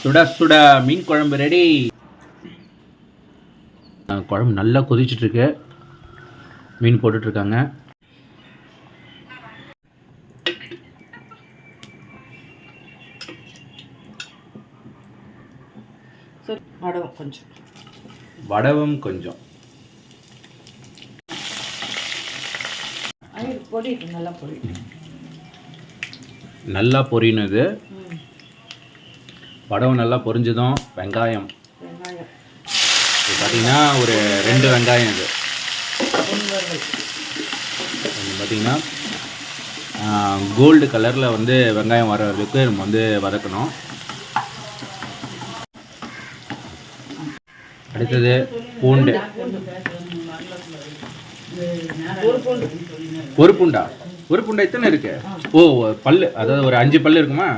சுட சுட மீன் குழம்பு ரெடி குழம்பு நல்லா கொதிச்சிட்டு இருக்கு மீன் போட்டுட்டு இருக்காங்க ஸோ வடவும் கொஞ்சம். வடவும் கொஞ்சம். பொடி நல்லா பொடி. நல்லா பொரியினது ம் வடவும் நல்லா பொரிஞ்சதும் வெங்காயம். இது பார்த்தீங்கன்னா ஒரு ரெண்டு வெங்காயம் இது. பார்த்தீங்கன்னா கோல்டு கலரில் வந்து வெங்காயம் வர வரைக்கும் நம்ம வந்து வதக்கணும். அடுத்தது பூண்டு. ஒரு பூண்டு? ஒரு பூண்டா எத்தனை இருக்கு? ஓ பல்லு. அதாவது ஒரு அஞ்சு பல்லு இருக்குமா.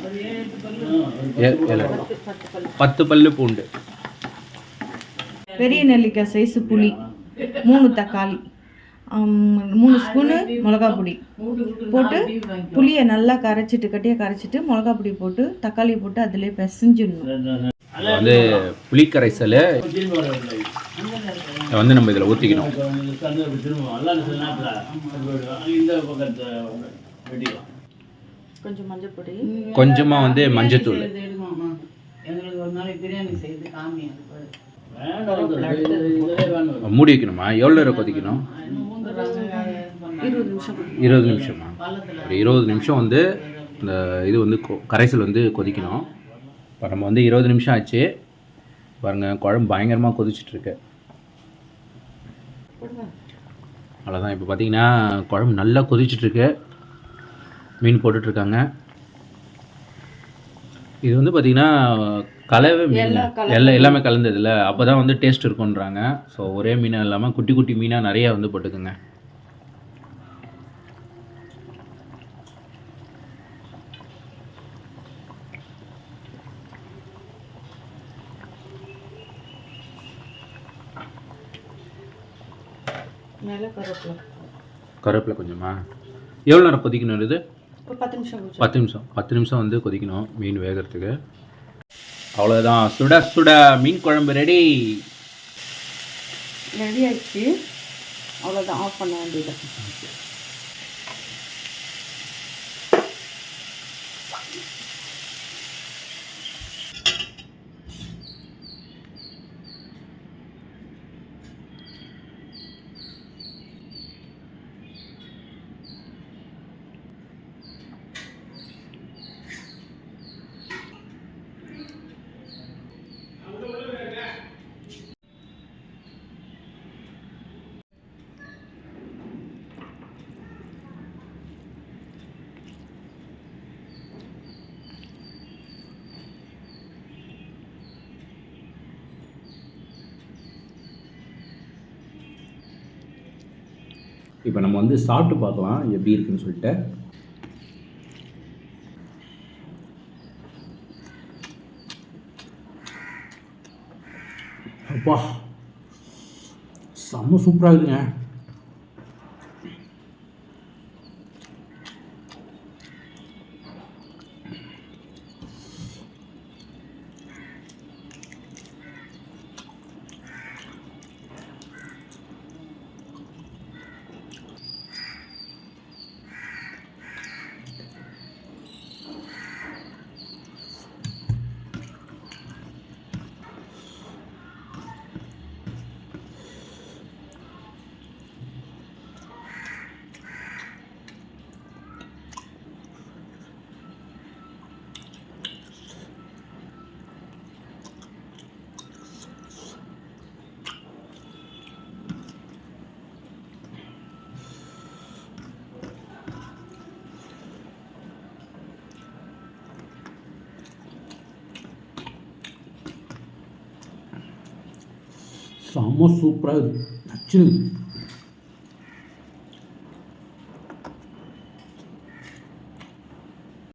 பத்து பல் பத்து பல்லு பூண்டு. பெரிய நெல்லிக்காய் சைஸு புளி மூணு தக்காளி மூணு ஸ்பூனு மிளகா பொடி. போட்டு புளியை நல்லா கரைச்சிட்டு கட்டியாக கரைச்சிட்டு மிளகா பொடி போட்டு தக்காளி போட்டு அதிலே பிசைஞ்சிடணும். இது வந்து புளிக்கரைசல் இதை வந்து நம்ம இதில் ஊற்றிக்கணும் கொஞ்சம் மஞ்சள் பொடி கொஞ்சமாக வந்து மஞ்சத்தூள். மூடி வைக்கணுமா? எவ்வளோ நேரம் கொதிக்கணும்? இருபது நிமிஷம். இருபது நிமிஷமா. ஒரு இருபது நிமிஷம் வந்து இந்த இது வந்து கொ- கரைசல் வந்து கொதிக்கணும். இப்போ நம்ம வந்து இருபது நிமிஷம் ஆச்சு. பாருங்க குழம்பு பயங்கரமாக கொதிச்சிட்டு இருக்கு அவ்வளோதான் இப்போ பார்த்தீங்கன்னா குழம்பு நல்லா கொதிச்சிட்டு இருக்கு மீன் போட்டுட்ருக்காங்க. இது வந்து பார்த்தீங்கன்னா கலவை மீன். எல்லாம். எல்லாம் கலந்ததில்ல. அப்போ தான் வந்து டேஸ்ட் இருக்குன்றாங்க ஸோ ஒரே மீனாக இல்லாமல் குட்டி குட்டி மீனாக நிறைய வந்து போட்டுக்குங்க. கருவேப்பிலை. கொஞ்சமா? எவ்வளோ நேரம் கொதிக்கணும் இது? பத்து நிமிஷம் பத்து நிமிஷம். பத்து நிமிஷம் வந்து கொதிக்கணும் மீன் வேகிறதுக்கு. அவ்வளோதான் சுட சுட மீன் குழம்பு ரெடி ரெடி ஆயிடுச்சு. அவ்வளோதான் ஆஃப் பண்ண வேண்டியது. இப்போ நம்ம வந்து சாப்பிட்டு பார்க்கலாம் எப்படி இருக்குன்னு சொல்லிட்டு. அப்பா செம்ம சூப்பராக இருக்குங்க செம்ம சூப்பராக இருக்குது நச்சு